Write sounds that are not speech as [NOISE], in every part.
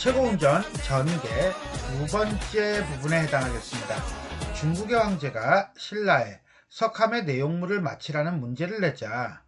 최고 운전 전개 두 번째 부분에 해당하겠습니다. 중국의 황제가 신라에 석함의 내용물을 마치라는 문제를 내자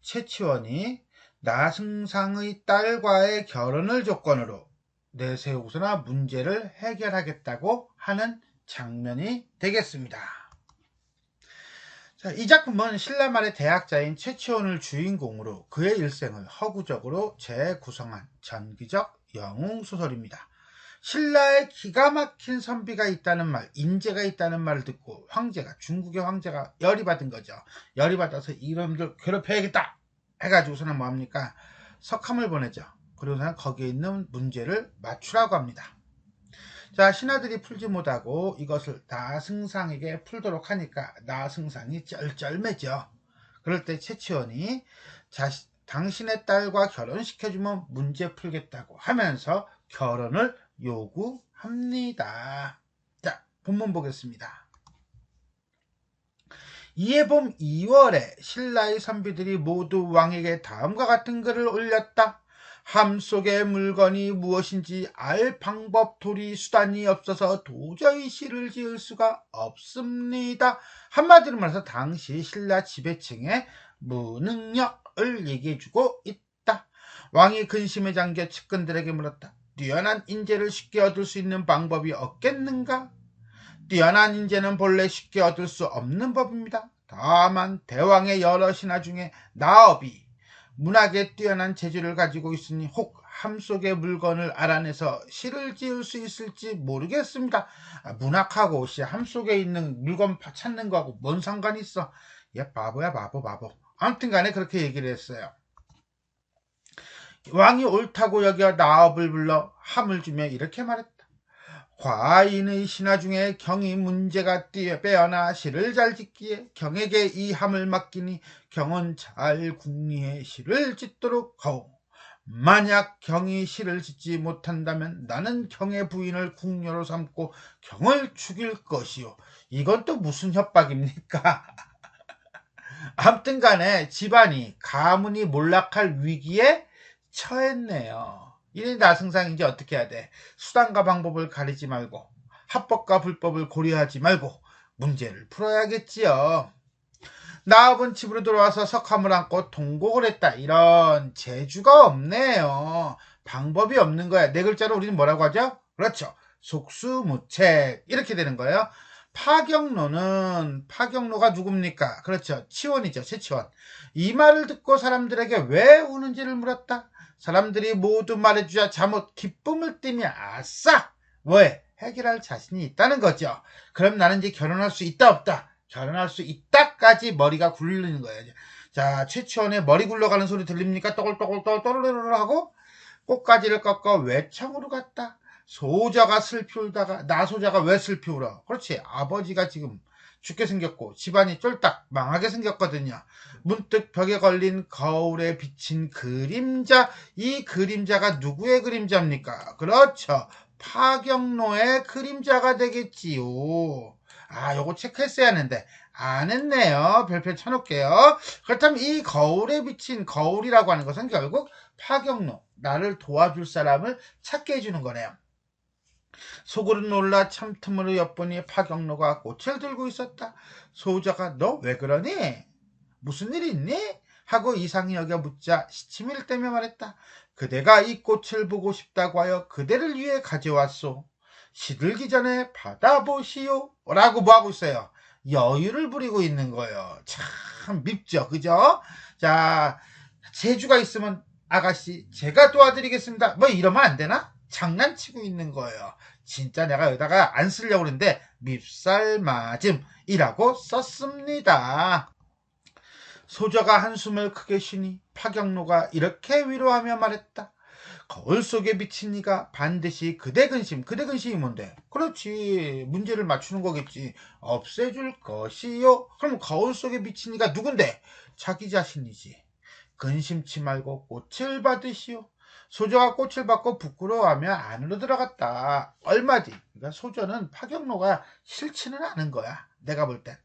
최치원이 나승상의 딸과의 결혼을 조건으로 내세우거나 문제를 해결하겠다고 하는 장면이 되겠습니다. 자, 이 작품은 신라 말의 대학자인 최치원을 주인공으로 그의 일생을 허구적으로 재구성한 전기적 영웅 소설입니다. 신라에 기가 막힌 선비가 있다는 말, 인재가 있다는 말을 듣고 황제가 중국의 황제가 열이 받은 거죠. 열이 받아서 이놈들 괴롭혀야겠다 해가지고서는 뭐합니까? 석함을 보내죠. 그리고서는 거기에 있는 문제를 맞추라고 합니다. 자, 신하들이 풀지 못하고 이것을 나승상에게 풀도록 하니까 나승상이 쩔쩔매죠. 그럴 때 최치원이 자신, 당신의 딸과 결혼시켜주면 문제 풀겠다고 하면서 결혼을 요구합니다. 자, 본문 보겠습니다. 이에 봄 2월에 신라의 선비들이 모두 왕에게 다음과 같은 글을 올렸다. 함 속의 물건이 무엇인지 알 방법 도리 수단이 없어서 도저히 시를 지을 수가 없습니다. 한마디로 말해서 당시 신라 지배층의 무능력 을 얘기해주고 있다. 왕이 근심에 잠겨 측근들에게 물었다. 뛰어난 인재를 쉽게 얻을 수 있는 방법이 없겠는가? 뛰어난 인재는 본래 쉽게 얻을 수 없는 법입니다. 다만 대왕의 여러 신하 중에 나업이 문학에 뛰어난 재주를 가지고 있으니 혹 함 속의 물건을 알아내서 시를 지을 수 있을지 모르겠습니다. 아, 문학하고 함 속에 있는 물건 찾는 거하고 뭔 상관이 있어? 얘 바보야 바보 바보. 아무튼 간에 그렇게 얘기를 했어요. 왕이 옳다고 여겨 나업을 불러 함을 주며 이렇게 말했다. 과인의 신하 중에 경이 문제가 띄어 빼어나 시를 잘 짓기에 경에게 이 함을 맡기니 경은 잘 궁리해 시를 짓도록 하오. 만약 경이 시를 짓지 못한다면 나는 경의 부인을 궁녀로 삼고 경을 죽일 것이요. 이건 또 무슨 협박입니까? [LAUGHS] 아무튼 간에 집안이 가문이 몰락할 위기에 처했네요. 이리 나승상인지 어떻게 해야 돼? 수단과 방법을 가리지 말고 합법과 불법을 고려하지 말고 문제를 풀어야겠지요. 나업은 집으로 들어와서 석함을 안고 통곡을 했다. 이런 재주가 없네요. 방법이 없는 거야. 네 글자로 우리는 뭐라고 하죠? 그렇죠. 속수무책 이렇게 되는 거예요. 파경로는 파경로가 누굽니까? 그렇죠. 치원이죠. 최치원. 이 말을 듣고 사람들에게 왜 우는지를 물었다. 사람들이 모두 말해주자 잠옷 기쁨을 띠며 아싸! 왜? 해결할 자신이 있다는 거죠. 그럼 나는 이제 결혼할 수 있다 없다. 결혼할 수 있다까지 머리가 굴리는 거예요. 자, 최치원의 머리 굴러가는 소리 들립니까? 떠글떠글 떠글 떠르르르 하고 꽃가지를 꺾어 외청으로 갔다. 소자가 슬피 울다가 나소자가 왜 슬피 울어? 그렇지. 아버지가 지금 죽게 생겼고 집안이 쫄딱 망하게 생겼거든요. 문득 벽에 걸린 거울에 비친 그림자, 이 그림자가 누구의 그림자입니까? 그렇죠. 파경로의 그림자가 되겠지요. 아, 요거 체크했어야 하는데 안 했네요. 별표 쳐놓을게요. 그렇다면 이 거울에 비친 거울이라고 하는 것은 결국 파경로, 나를 도와줄 사람을 찾게 해주는 거네요. 속으로 놀라 참틈으로 엿보니 파경로가 꽃을 들고 있었다. 소자가 너 왜 그러니? 무슨 일 있니? 하고 이상히 여겨 묻자 시치미를 떼며 말했다. 그대가 이 꽃을 보고 싶다고 하여 그대를 위해 가져왔소. 시들기 전에 받아보시오. 라고 뭐하고 있어요? 여유를 부리고 있는 거예요. 참 밉죠. 그죠? 자, 재주가 있으면 아가씨 제가 도와드리겠습니다. 뭐 이러면 안 되나? 장난치고 있는 거예요. 진짜 내가 여기다가 안 쓰려고 그랬는데 밉살 맞음이라고 썼습니다. 소저가 한숨을 크게 쉬니 파경로가 이렇게 위로하며 말했다. 거울 속에 비친 이가 반드시 그대 근심, 그대 근심이 뭔데? 그렇지, 문제를 맞추는 거겠지. 없애줄 것이요. 그럼 거울 속에 비친 이가 누군데? 자기 자신이지. 근심치 말고 꽃을 받으시오. 소저가 꽃을 받고 부끄러워하며 안으로 들어갔다. 얼마 뒤, 그러니까 소저는 파경로가 싫지는 않은 거야. 내가 볼 땐.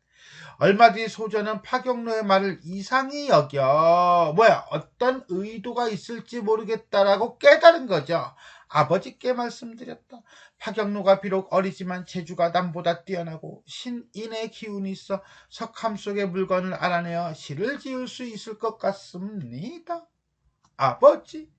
얼마 뒤 소저는 파경로의 말을 이상히 여겨 뭐야 어떤 의도가 있을지 모르겠다라고 깨달은 거죠. 아버지께 말씀드렸다. 파경로가 비록 어리지만 재주가 남보다 뛰어나고 신인의 기운이 있어 석함 속의 물건을 알아내어 시를 지을 수 있을 것 같습니다. 아버지,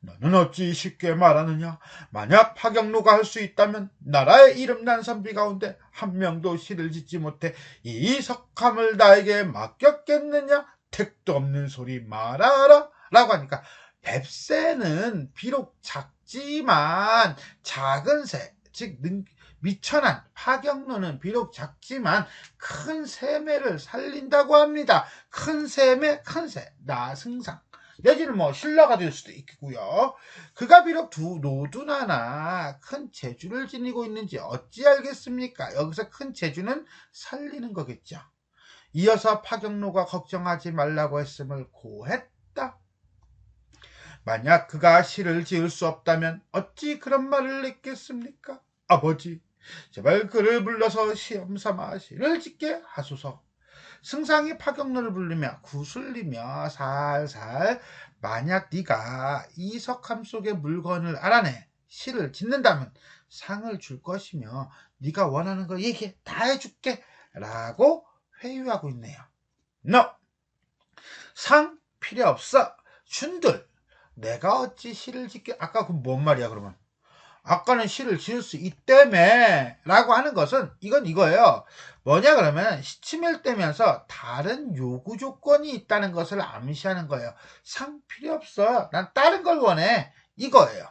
너는 어찌 쉽게 말하느냐? 만약 파경로가 할 수 있다면 나라의 이름난 선비 가운데 한 명도 시를 짓지 못해 이 석함을 나에게 맡겼겠느냐? 택도 없는 소리 말아라. 라고 하니까 뱁새는 비록 작지만 작은 새, 즉 미천한 파경로는 비록 작지만 큰 새매를 살린다고 합니다. 큰 새매, 큰 새, 나승상. 내지는 뭐 신라가 될 수도 있겠고요. 그가 비록 두 노두나나 큰 재주를 지니고 있는지 어찌 알겠습니까? 여기서 큰 재주는 살리는 거겠죠. 이어서 파경로가 걱정하지 말라고 했음을 고했다. 만약 그가 시를 지을 수 없다면 어찌 그런 말을 냈겠습니까? 아버지, 제발 그를 불러서 시험 삼아 시를 짓게 하소서. 승상이 파경로를 부르며 구슬리며 살살 만약 네가 이 석함 속의 물건을 알아내 시를 짓는다면 상을 줄 것이며 네가 원하는 거 얘기해 다 해줄게 라고 회유하고 있네요. No! 상 필요 없어. 춘들 내가 어찌 시를 짓게 아까 그 뭔 말이야 그러면 아까는 시를 지을 수 있다며 라고 하는 것은 이건 이거예요. 뭐냐 그러면 시치밀되면서 다른 요구 조건이 있다는 것을 암시하는 거예요. 상 필요 없어. 난 다른 걸 원해. 이거예요.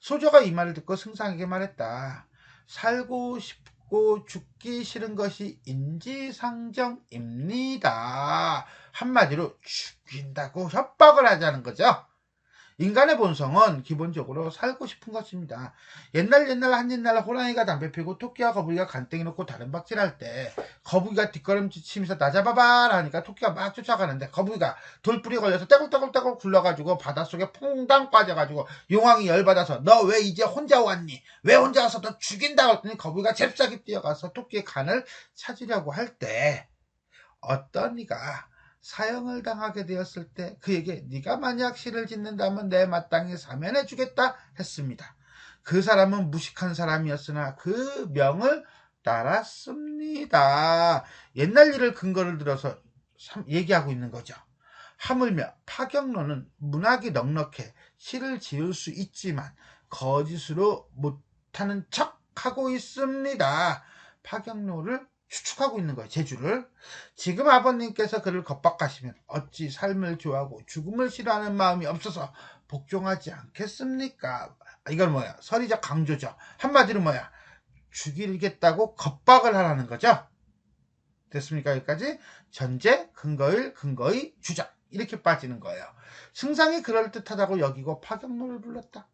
소조가 이 말을 듣고 승상에게 말했다. 살고 싶고 죽기 싫은 것이 인지상정입니다. 한마디로 죽인다고 협박을 하자는 거죠 인간의 본성은 기본적으로 살고 싶은 것입니다. 옛날 옛날 한옛날 호랑이가 담배 피고 토끼와 거북이가 간땡이 놓고 다른 박질할 때 거북이가 뒷걸음질 치면서 나 잡아봐 하니까 토끼가 막 쫓아가는데 거북이가 돌뿌리 걸려서 떼굴떼굴떼굴 굴러가지고 바닷속에 퐁당 빠져가지고 용왕이 열받아서 너 왜 이제 혼자 왔니? 왜 혼자 와서 너 죽인다 했더니 거북이가 잽싸게 뛰어가서 토끼의 간을 찾으려고 할 때 어떤 이가 사형을 당하게 되었을 때 그에게 네가 만약 시를 짓는다면 내 마땅히 사면해 주겠다 했습니다. 그 사람은 무식한 사람이었으나 그 명을 따랐습니다. 옛날 일을 근거를 들어서 얘기하고 있는 거죠. 하물며 파경로는 문학이 넉넉해 시를 지을 수 있지만 거짓으로 못하는 척 하고 있습니다. 파경로를 추측하고 있는 거예요. 제주를. 지금 아버님께서 그를 겁박하시면 어찌 삶을 좋아하고 죽음을 싫어하는 마음이 없어서 복종하지 않겠습니까? 이건 뭐야? 서리적 강조죠. 한마디로 뭐야? 죽이겠다고 겁박을 하라는 거죠. 됐습니까? 여기까지 전제, 근거일, 근거의 주장 이렇게 빠지는 거예요. 승상이 그럴듯하다고 여기고 파경로를 불렀다.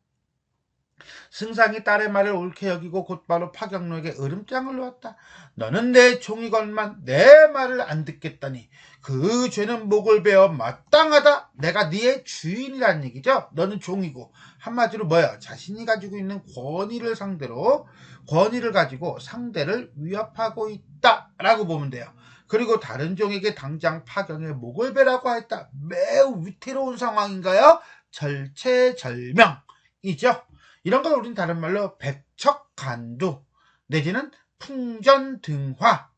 승상이 딸의 말을 옳게 여기고 곧바로 파경로에게 으름장을 놓았다. 너는 내 종이건만 내 말을 안 듣겠다니 그 죄는 목을 베어 마땅하다. 내가 네의 주인이란 얘기죠. 너는 종이고 한마디로 뭐야? 자신이 가지고 있는 권위를 상대로 권위를 가지고 상대를 위협하고 있다라고 보면 돼요. 그리고 다른 종에게 당장 파경의 목을 베라고 했다. 매우 위태로운 상황인가요? 절체절명이죠. 이런 걸 우리는 다른 말로 백척간두 내지는 풍전등화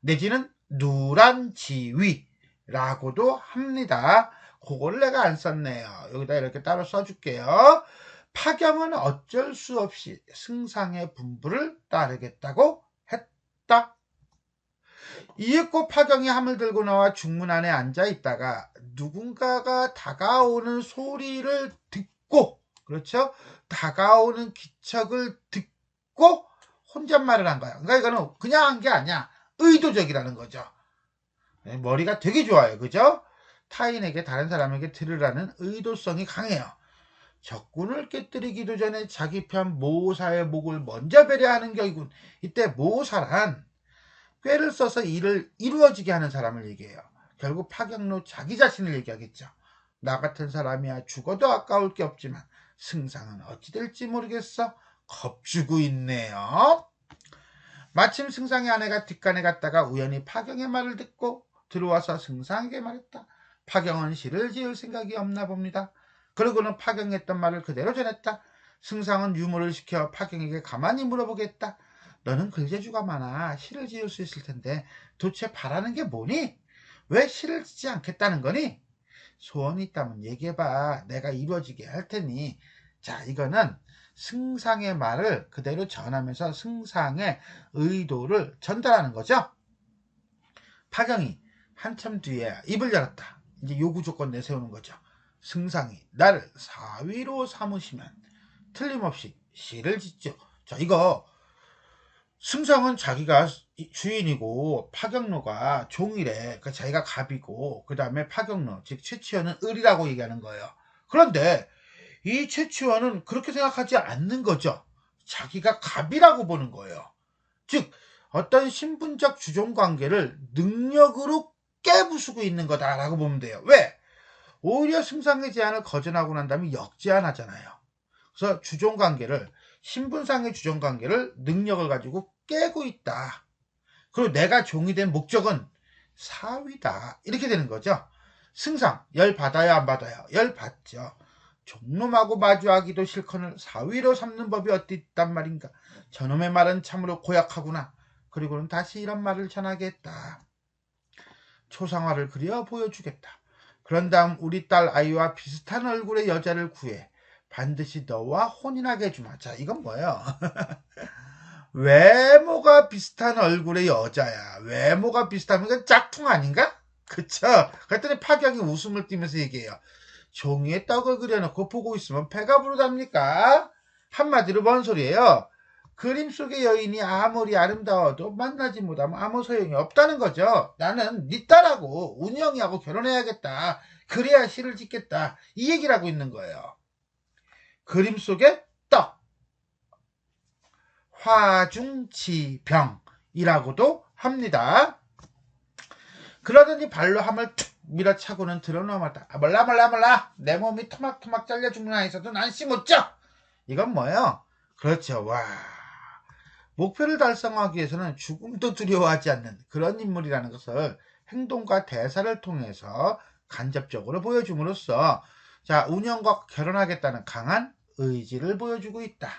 내지는 누란지위라고도 합니다. 그걸 내가 안 썼네요. 여기다 이렇게 따로 써줄게요. 파경은 어쩔 수 없이 승상의 분부를 따르겠다고 했다. 이윽고 파경이 함을 들고 나와 중문 안에 앉아 있다가 누군가가 다가오는 소리를 듣고 그렇죠? 다가오는 기척을 듣고 혼잣말을 한 거야. 그러니까 이거는 그냥 한 게 아니야. 의도적이라는 거죠. 네, 머리가 되게 좋아요. 그죠? 타인에게 다른 사람에게 들으라는 의도성이 강해요. 적군을 깨뜨리기도 전에 자기 편 모사의 목을 먼저 배려하는 격이군. 이때 모사란 꾀를 써서 일을 이루어지게 하는 사람을 얘기해요. 결국 파경로 자기 자신을 얘기하겠죠. 나 같은 사람이야 죽어도 아까울 게 없지만 승상은 어찌 될지 모르겠어. 겁주고 있네요. 마침 승상의 아내가 뒷간에 갔다가 우연히 파경의 말을 듣고 들어와서 승상에게 말했다. 파경은 시를 지을 생각이 없나 봅니다. 그러고는 파경했던 말을 그대로 전했다. 승상은 유무를 시켜 파경에게 가만히 물어보겠다. 너는 글재주가 많아 시를 지을 수 있을 텐데 도대체 바라는 게 뭐니? 왜 시를 짓지 않겠다는 거니? 소원이 있다면 얘기해봐. 내가 이루어지게 할 테니. 자, 이거는 승상의 말을 그대로 전하면서 승상의 의도를 전달하는 거죠. 파경이 한참 뒤에 입을 열었다. 이제 요구 조건 내세우는 거죠. 승상이 나를 사위로 삼으시면 틀림없이 시를 짓죠. 자, 이거 승상은 자기가 주인이고 파경로가 종이래. 그러니까 자기가 갑이고 그 다음에 파경로 즉 최치원은 을이라고 얘기하는 거예요. 그런데 이 최치원은 그렇게 생각하지 않는 거죠. 자기가 갑이라고 보는 거예요. 즉 어떤 신분적 주종 관계를 능력으로 깨부수고 있는 거다라고 보면 돼요. 왜? 오히려 승상의 제안을 거절하고 난 다음에 역제안하잖아요. 그래서 주종 관계를 신분상의 주종 관계를 능력을 가지고 깨고 있다. 그리고 내가 종이 된 목적은 사위다. 이렇게 되는 거죠. 승상, 열 받아야 안 받아요? 열 받죠. 종놈하고 마주하기도 싫거늘 사위로 삼는 법이 어디 있단 말인가. 저놈의 말은 참으로 고약하구나. 그리고는 다시 이런 말을 전하겠다. 초상화를 그려 보여주겠다. 그런 다음 우리 딸 아이와 비슷한 얼굴의 여자를 구해 반드시 너와 혼인하게 해주마. 자, 이건 뭐예요? [LAUGHS] 외모가 비슷한 얼굴의 여자야. 외모가 비슷하면 짝퉁 아닌가? 그쵸? 그랬더니 파격이 웃음을 띠면서 얘기해요. 종이에 떡을 그려놓고 보고 있으면 배가 부르답니까? 한마디로 뭔 소리예요? 그림 속의 여인이 아무리 아름다워도 만나지 못하면 아무 소용이 없다는 거죠. 나는 네 딸하고 운영이하고 결혼해야겠다. 그래야 시를 짓겠다. 이 얘기를 하고 있는 거예요. 그림 속의 떡. 화중치병이라고도 합니다. 그러더니 발로 함을 툭 밀어차고는 들어놓았다. 아, 몰라 몰라 몰라. 내 몸이 토막토막 잘려 죽는 한 있어도 난씨 못 져. 이건 뭐예요? 그렇죠. 와. 목표를 달성하기 위해서는 죽음도 두려워하지 않는 그런 인물이라는 것을 행동과 대사를 통해서 간접적으로 보여줌으로써 자 운영과 결혼하겠다는 강한 의지를 보여주고 있다.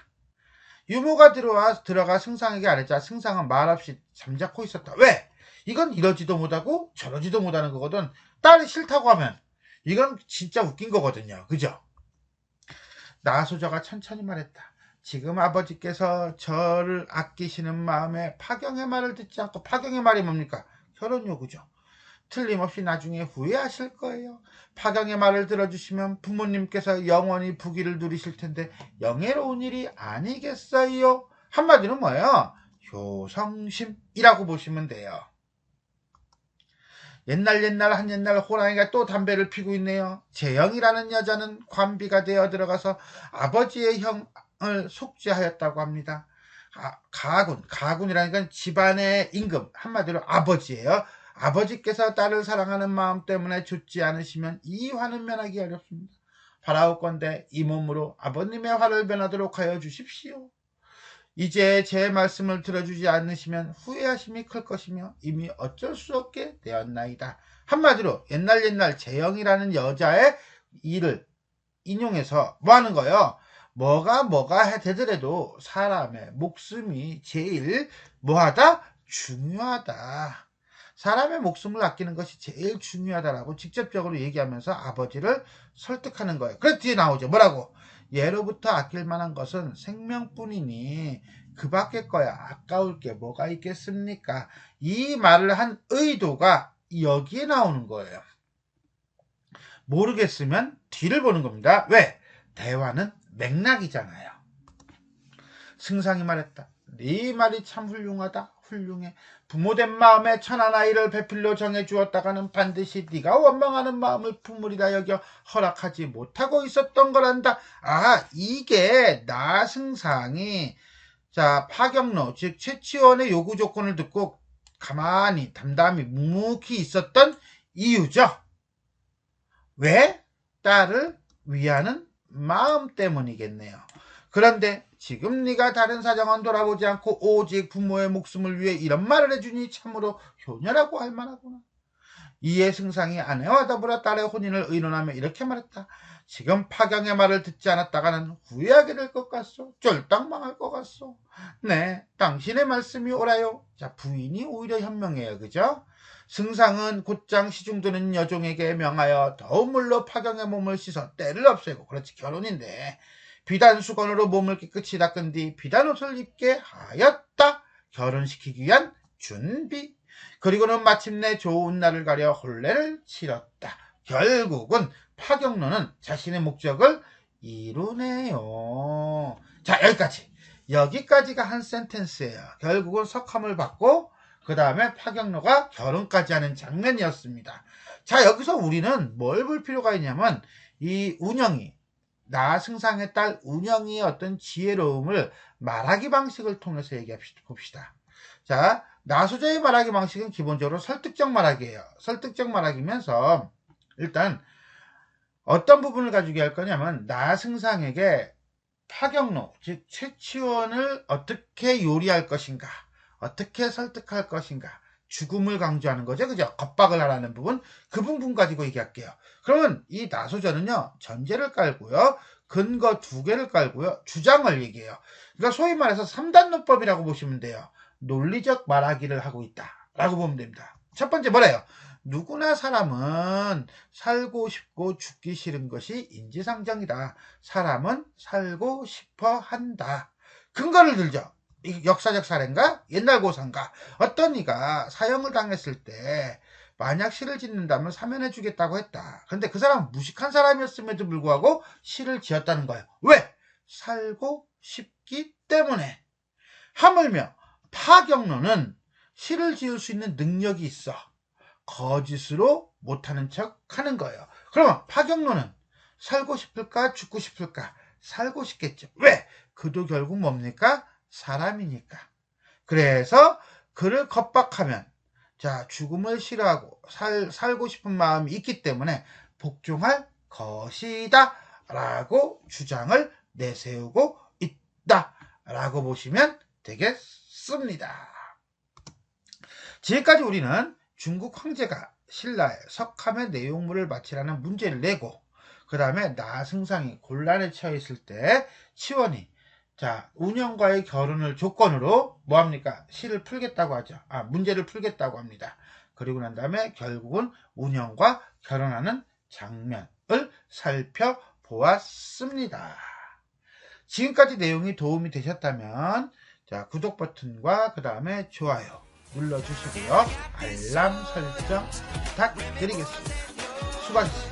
유모가 들어와 들어가 승상에게 아뢰자 승상은 말없이 잠자코 있었다. 왜? 이건 이러지도 못하고 저러지도 못하는 거거든. 딸이 싫다고 하면 이건 진짜 웃긴 거거든요. 그죠? 나소자가 천천히 말했다. 지금 아버지께서 저를 아끼시는 마음에 파경의 말을 듣지 않고 파경의 말이 뭡니까? 결혼 요구죠. 틀림없이 나중에 후회하실 거예요. 파경의 말을 들어주시면 부모님께서 영원히 부귀를 누리실 텐데 영예로운 일이 아니겠어요? 한마디로 뭐예요? 효성심이라고 보시면 돼요. 옛날 옛날 한 옛날 호랑이가 또 담배를 피고 있네요. 재영이라는 여자는 관비가 되어 들어가서 아버지의 형을 속죄하였다고 합니다. 아, 가군, 가군이라는 건 집안의 임금, 한마디로 아버지예요. 아버지께서 딸을 사랑하는 마음 때문에 죽지 않으시면 이 화는 면하기 어렵습니다. 바라옵건대 이 몸으로 아버님의 화를 변하도록 하여 주십시오. 이제 제 말씀을 들어주지 않으시면 후회하심이 클 것이며 이미 어쩔 수 없게 되었나이다. 한마디로 옛날 옛날 재영이라는 여자의 일을 인용해서 뭐 하는 거예요? 뭐가 뭐가 되더라도 사람의 목숨이 제일 뭐하다? 중요하다. 사람의 목숨을 아끼는 것이 제일 중요하다라고 직접적으로 얘기하면서 아버지를 설득하는 거예요. 그래서 뒤에 나오죠. 뭐라고? 예로부터 아낄 만한 것은 생명뿐이니 그 밖에 거야 아까울 게 뭐가 있겠습니까? 이 말을 한 의도가 여기에 나오는 거예요. 모르겠으면 뒤를 보는 겁니다. 왜? 대화는 맥락이잖아요. 승상이 말했다. 네 말이 참 훌륭하다. 훌륭해. 부모된 마음에 천한 아이를 배필로 정해 주었다가는 반드시 네가 원망하는 마음을 품으리라 여겨 허락하지 못하고 있었던 거란다. 아 이게 나 승상이 자 파경로 즉 최치원의 요구 조건을 듣고 가만히 담담히 묵묵히 있었던 이유죠. 왜? 딸을 위하는 마음 때문이겠네요. 그런데 지금 네가 다른 사정은 돌아보지 않고 오직 부모의 목숨을 위해 이런 말을 해주니 참으로 효녀라고 할 만하구나. 이에 승상이 아내와 더불어 딸의 혼인을 의논하며 이렇게 말했다. 지금 파경의 말을 듣지 않았다가 는 후회하게 될 것 같소. 쫄딱 망할 것 같소. 네, 당신의 말씀이 옳아요. 자, 부인이 오히려 현명해요. 그죠? 승상은 곧장 시중드는 여종에게 명하여 더운 물로 파경의 몸을 씻어 때를 없애고 그렇지 결혼인데 비단 수건으로 몸을 깨끗이 닦은 뒤 비단 옷을 입게 하였다. 결혼시키기 위한 준비. 그리고는 마침내 좋은 날을 가려 혼례를 치렀다. 결국은 파경로는 자신의 목적을 이루네요. 자, 여기까지. 여기까지가 한 센텐스예요. 결국은 석함을 받고 그 다음에 파경로가 결혼까지 하는 장면이었습니다. 자, 여기서 우리는 뭘 볼 필요가 있냐면 이 운영이 나 승상의 딸 운영이의 어떤 지혜로움을 말하기 방식을 통해서 얘기합시다. 봅시다. 자, 나소자의 말하기 방식은 기본적으로 설득적 말하기예요. 설득적 말하기면서 일단 어떤 부분을 가지고 할 거냐면 나 승상에게 파경로, 즉 최치원을 어떻게 요리할 것인가, 어떻게 설득할 것인가, 죽음을 강조하는 거죠. 그죠? 겁박을 하라는 부분, 그 부분 가지고 얘기할게요. 그러면 이 나소전은요, 전제를 깔고요, 근거 두 개를 깔고요, 주장을 얘기해요. 그러니까 소위 말해서 3단노법이라고 보시면 돼요. 논리적 말하기를 하고 있다. 라고 보면 됩니다. 첫 번째 뭐래요? 누구나 사람은 살고 싶고 죽기 싫은 것이 인지상정이다. 사람은 살고 싶어 한다. 근거를 들죠. 역사적 사례인가? 옛날 고상가. 어떤 이가 사형을 당했을 때 만약 시를 짓는다면 사면해 주겠다고 했다. 그런데 그 사람은 무식한 사람이었음에도 불구하고 시를 지었다는 거예요. 왜? 살고 싶기 때문에. 하물며 파경로는 시를 지을 수 있는 능력이 있어. 거짓으로 못하는 척 하는 거예요. 그러면 파경로는 살고 싶을까 죽고 싶을까? 살고 싶겠죠. 왜? 그도 결국 뭡니까? 사람이니까. 그래서 그를 겁박하면 자 죽음을 싫어하고 살, 살고 싶은 마음이 있기 때문에 복종할 것이다 라고 주장을 내세우고 있다 라고 보시면 되겠습니다. 지금까지 우리는 중국 황제가 신라에 석함의 내용물을 바치라는 문제를 내고 그 다음에 나승상이 곤란에 처해 있을 때 치원이 자 운영과의 결혼을 조건으로 뭐합니까 시를 풀겠다고 하죠 아 문제를 풀겠다고 합니다 그리고 난 다음에 결국은 운영과 결혼하는 장면을 살펴보았습니다 지금까지 내용이 도움이 되셨다면 자 구독 버튼과 그 다음에 좋아요 눌러주시고요. 알람 설정 부탁드리겠습니다. 수고하셨습니다.